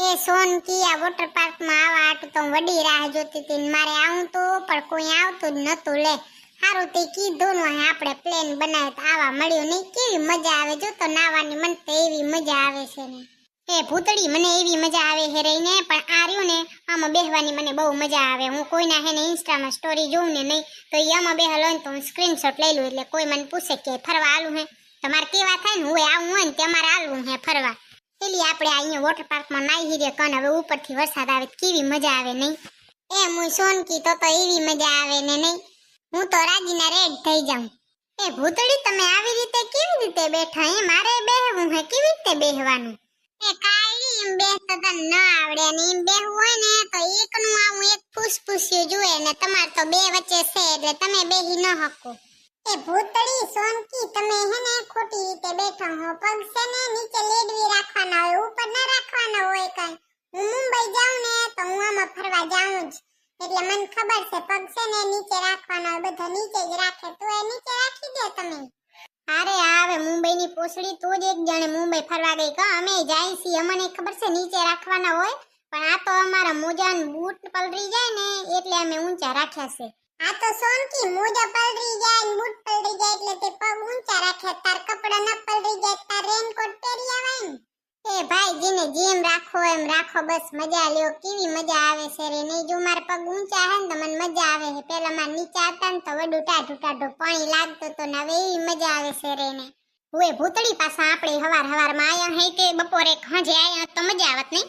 એ સોનકી આ વોટર પાર્કમાં આવા આટું તો હું વડી રાહ જોતી હતી ને મારે આવું તો, પણ કોઈ આવતું જ નતું લે. હારું તે કીધું ને અહીં આપણે પ્લેન બનાવ્યો તો આવા મળ્યું નહીં. કેવી મજા આવે? જો તો નાવાની મને તો એવી મજા આવે છે ને. એ ભૂતળી, મને એવી મજા આવે છે રહીને, પણ આ રહ્યું ને, આમાં બેહવાની મને બહુ મજા આવે. હું કોઈના હે ને ઇન્સ્ટામાં સ્ટોરી જોઉં ને નહીં, તો એ આમાં બેહલો હોય ને તો હું સ્ક્રીનશોટ લઈ લઉં. એટલે કોઈ મને પૂછે કે ફરવા આલું હે? તમારે કેવા થાય ને, હું આવું હોય ને તમારે આલવું હે ફરવા. પેલી આપણે અહીંયા વોટર પાર્કમાં નાઈ હીરે કન હવે ઉપરથી વરસાદ આવે કેવી મજા આવે નહીં? એ હું સોનકી તો તો એવી મજા આવે ને નહીં? હું તો રાજીના રેડ થઈ જાઉં. એ ભૂતળી, તમે આવી રીતે કેવી રીતે બેઠા? એ મારે બેહવું હે, કેવી રીતે બેહવાનું? એ કાઈ એમ બેસતા તને ન આવડે ને એમ બેહવું હોય ને તો એકનું આવું એક ફૂસફૂસ્યું જુએ ને તમાર તો બે વચ્ચે છે એટલે તમે બેહી ન હકો. એ ભૂતળી સોનકી, તમે હે ને ખોટી રીતે બેઠા હો. પગ છે ને નીચે લેડવી રાખવાના હોય, ઉપર ના રાખવાના હોય કઈ. હું મુંબઈ જાઉં ને તો હું આમાં ફરવા જાઉં જ. એટલે મને ખબર છે, પગ છે ને નીચે રાખવાના હોય, બધા નીચે જ રાખે. તો એ નીચે રાખી દે તમે. અરે આવે, મુંબઈની પોસડી તું જ એક જાણે મુંબઈ ફરવા ગઈ. કા, અમે જાય છીએ. અમને ખબર છે નીચે રાખવાના હોય, પણ આ તો અમારા મોજા બૂટ પલરી જાય ને, એટલે અમે ઊંચા રાખ્યા છે. આ તો સોનકી મોજા પલરી જાય મૂડ પલરી જાય એટલે તે પગ ઊંચા રાખે, તાર કપડા ન પલરી જાય, તાર રેનકોટ પહેરી આવાય ને. એ ભાઈ જેને જેમ રાખો એમ રાખો, બસ મજા લ્યો, કેવી મજા આવે છે રે નહીં જો મારા પગ ઊંચા હે ને તો મને મજા આવે છે પેલા માર નીચા હતા ને તો વડું ટાઢું ટાઢું પાણી લાગતો તો ને હવે એવી મજા આવે છે રે ને હુએ ભૂતળી પાછા આપણે હવાર હવારમાં આયા હે કે બપોરે ખાંજે આયા તો મજા આવત નહીં?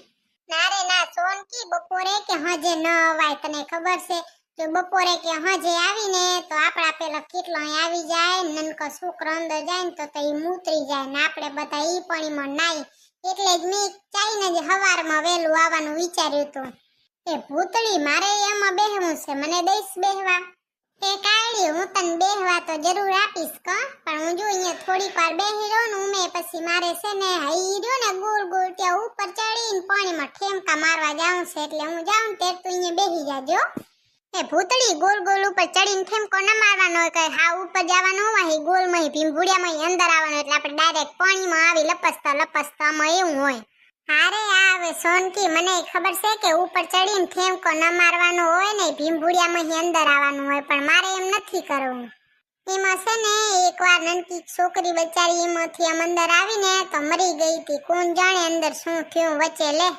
ના રે, ના, સોનકી બપોરે કે હાજે ન અવાય, તને ખબર છે? જો બપોરે કે હજે આવીને, તો આપણા પેલા કેટલો આવી જાય ને નનકો છોકરો અંદર જાય ને તો તો એ મૂતરી જાય ને આપણે બધા એ પાણીમાં નાઈ. એટલે જ મેં ચાઈને જ હવારમાં વહેલું આવવાનું વિચાર્યું હતું. એ ભૂતળી, મારે એમાં બેહવું છે, મને દઈશ બેહવા. તે કાળી હું તને બેહવા તો જરૂર આપીશ ક, પણ હું જો અહીંયા થોડીક વાર બેહી રહ્યો ને ઉમે પછી મારે છે ને હઈ રહ્યો ને ગોળ ગોળ ત્યાં ઉપર ચડીને પાણીમાં ઠેમકા મારવા જાઉં છે, એટલે હું જાઉં તે તું અહીંયા બેહી જાજો એ ભૂતળી ગોલ ગોલ ઉપર ચડીને ઠેમકો ન મારવાનો હોય કે હા ઉપર જવાનું હોય ગોલમાં ભીમભુડિયામાં અંદર આવવાનું એટલે આપણે ડાયરેક્ટ પાણીમાં આવી લપસતા લપસતા આમાં એવું હોય. હારે આવે સોનકી મને ખબર છે કે ઉપર ચડીને ઠેમકો ન મારવાનો હોય ને ભીમભુડિયામાં અંદર આવવાનું હોય, પણ મારે એમ નથી કરવું. એમાં છે ને, એકવાર નનકી છોકરી બચારી એમાંથી આમ અંદર આવીને તો મરી ગઈ હતી. કોણ જાણે અંદર શું થયું વચ્ચે લે.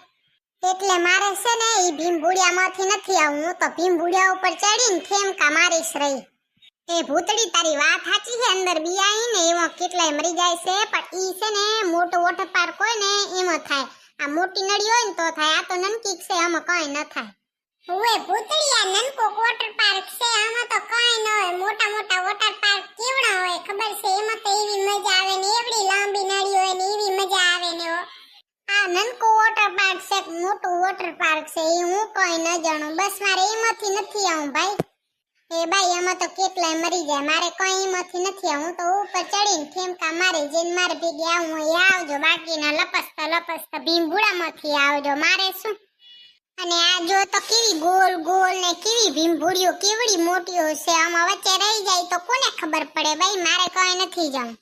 એટલે મારે છે ને એ ભીમભુડિયામાંથી નથી આવું. હું તો ભીમભુડિયા ઉપર ચડીને ઠેમકા મારીશ રહી. એ ભૂતડી તારી વાત સાચી છે, અંદર બિયાઈ ને એમાં કેટલાય મરી જાય છે, પણ ઈ છે ને મોટો વોટર પાર્ક હોય ને એમાં થાય. આ મોટી નળી હોય ને તો થાય, આ તો નનકીક છે, આમાં કઈ ન થાય. ઓએ ભૂતડી આ નનકો વોટર પાર્ક છે વોટર પાર્ક છે એ હું કોઈ ન જાણું. બસ મારે એમાંથી નથી આવું ભાઈ. એ ભાઈ, એમાં તો કેટલાય મરી જાય. મારે કોઈ એમાંથી નથી આવું. તો ઉપર ચડીને ઠેમકા મારી જેને મારે ભેગી આવું એ આવજો. બાકીના લપસતા લપસતા ભીમભૂડામાંથી આવજો. મારે શું? અને આ જો તો કેવી ગોલ ગોલ ને કેવી ભીમભૂડીઓ કેવડી મોટીઓ છે. આમાં વચ્ચે રહી જાય તો કોને ખબર પડે? ભાઈ, મારે કોઈ નથી જાવું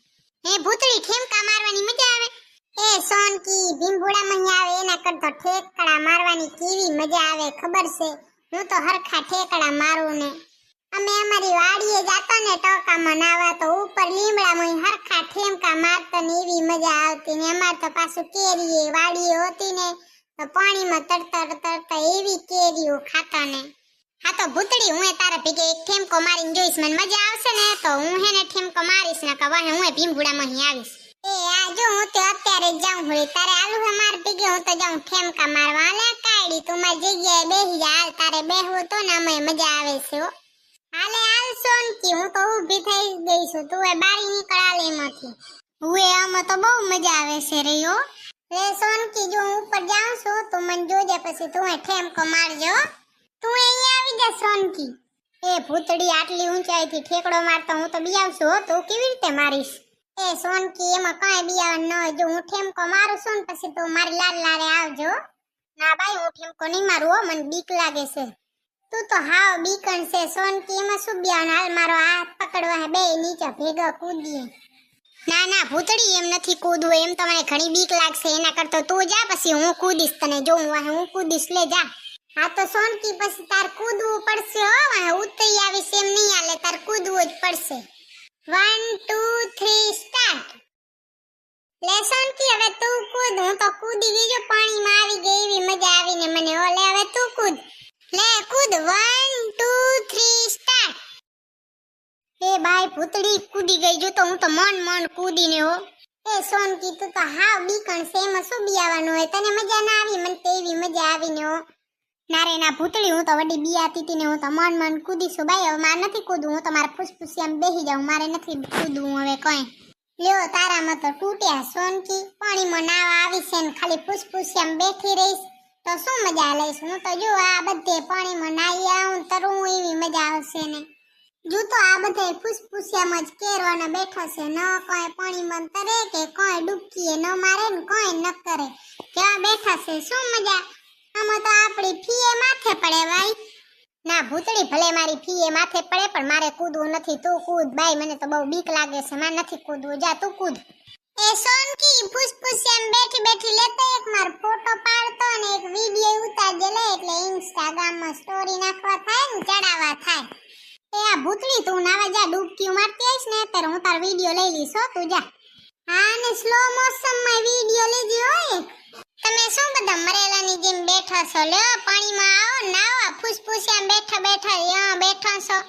એ ભૂતળી ઠેમકા મારવાની મજા આવે? એ સોનકી ભીમભુડામાં આવે ઠેકડા મારવાની કેવી મજા આવે ખબર છે? હું તો હરખા ઠેકડા મારું ને. અમે અમારી વાડીએ જાતો ને, ટોકામાં નાવા તો ઉપર લીમડામાં હરખા ઠેમકા મારતા ને એવી મજા આવતી ને. અમાર તો પાછું કેરીએ વાડીએ હોતી ને, તો પાણીમાં તરતર તરતા એવી કેરીઓ ખાતા ને. હા તો ભૂતડી હું તારા ભેગે એક ઠેમકો મારીને જોઈશ, મને મજા આવશે ને? તો હું હેને ઠેમકો મારીશ ને કવા હું ભીમભુડામાં અહીં આવીશ. જો હું તે અત્યારે જાઉં હોય, તારે આલુ હે માર હું તો જાઉં ઠેમકા મારવા. આલે કાયડી, તું મારી જગ્યાએ બેહી જા. હાલ તારે બેહવું તો ને અમે મજા આવે છે હાલે, હાલ સોનકી, હું તો ઊભી થઈ ગઈ છું. તું એ બારી નીકળ હાલ એમાંથી. હુએ આમાં તો બહુ મજા આવે છે રહ્યો લે સોનકી, જો હું ઉપર જાઉં છું, તું મને જોજે પછી તું એ ઠેમકો મારજો. તું અહીંયા આવી જા, સોનકી. એ ભૂતડી આટલી ઊંચાઈથી ઠેકડો મારતો, હું તો બિયાવશું હો. તું કેવી રીતે મારીશ? એ સોનકી એમાં કાંઈ બિયાવવાનું ન હોય. જો હું ઠેમકો મારું છું ને પછી તું મારી લાલ લારે આવજો. હો. ના ભાઈ, હું ઠેમકો નહીં મારું હો, મને બીક લાગે છે. તું તો હાવ બીકણ છે. સોનકી, એમાં શું બિયાવવાનું હાલ મારો હાથ પકડવા હે. બે નીચે ભેગા કૂદીએ. ના ના ભૂતડી એમ નથી કૂદવું. એમ તો મને ઘણી બીક લાગશે. એના કરતા તું જા પછી હું કૂદીશ તને. જોઉં વાહે હું કૂદીશ, લે જા. હા તો સોનકી પછી તાર કૂદવું પડશે હો. વાહે ઉતરી આવીશ એમ નહીં હાલે. તાર કૂદવું જ પડશે. વન ટુ થ્રી સ્ટાર્ટ લે સોનકી હવે તું કૂદ હું તો કૂદી ગઈ જો પાણીમાં આવી ગઈ એવી મજા આવીને મને ઓ લે હવે તું કૂદ લે કૂદ વન ટુ થ્રી સ્ટાર્ટ એ બાય ભૂતડી કૂદી ગઈ. જો તો હું તો મન મન કૂદીને હો. એ સોનકી, તું તો હાવ બીકણ સેમ શું બિયાવાનું હોય? તને મજા ના આવી? મને તેવી મજા આવીને હો. મારે ના ભૂતડી હું તો વડી બિયાતી હતી ને હું તો મન મન કૂદીશું બાઈ હવે મારે નથી કૂદવું. હું તો મારા ફૂસફૂસિયામાં બેસી જાઉં. મારે નથી કૂદવું હવે કઈ. લ્યો, તારામાં તો તૂટ્યા સોનકી. પાણીમાં નાવા આવી છે ને ખાલી ફૂસફૂસિયામાં બેઠી રહીશ. તો શું મજા લઈશ? હું તો જો આ બધે પાણીમાં નાહી આવું તરું એવી મજા આવશે ને જો તો આ બધા ફૂસફૂસિયામાં જ કેરવાના બેઠા છે. ન કોઈ પાણીમાં તરે કે કોઈ ડૂબકીએ ન મારે ને કોઈ ન કરે. કેવા બેઠા છે? શું મજા? આમાં તો આપણી ફીએ માથે પડે ભાઈ. ના ભૂતળી ભલે મારી ફીએ માથે પડે પણ મારે કૂદવું નથી. તું કૂદ બાઈ મને તો બહુ બીક લાગે છે. મારે નથી કૂદવું. જા તું કૂદ. એ સોનકી ફૂસફૂસિયામ બેઠી બેઠી લેતો એક માર ફોટો પાડતો અને એક વીડિયો ઉતારજે લે. એટલે ઇન્સ્ટાગ્રામમાં સ્ટોરી નાખવા થાય ને ચડાવવા થાય. એ આ ભૂતળી તું નાવા જા ડૂબકી મારતી આવીશ ને ત્યારે હું તારો વીડિયો લઈ લઈશ હો, તું જા. હા ને સ્લો મોશનમાં વીડિયો લેજે હોય તમે શું બધા મરેલાની જેમ બેઠા છો? લ્યો, પાણીમાં આવો, નાવા એમ બેઠા બેઠા યા બેઠા છો.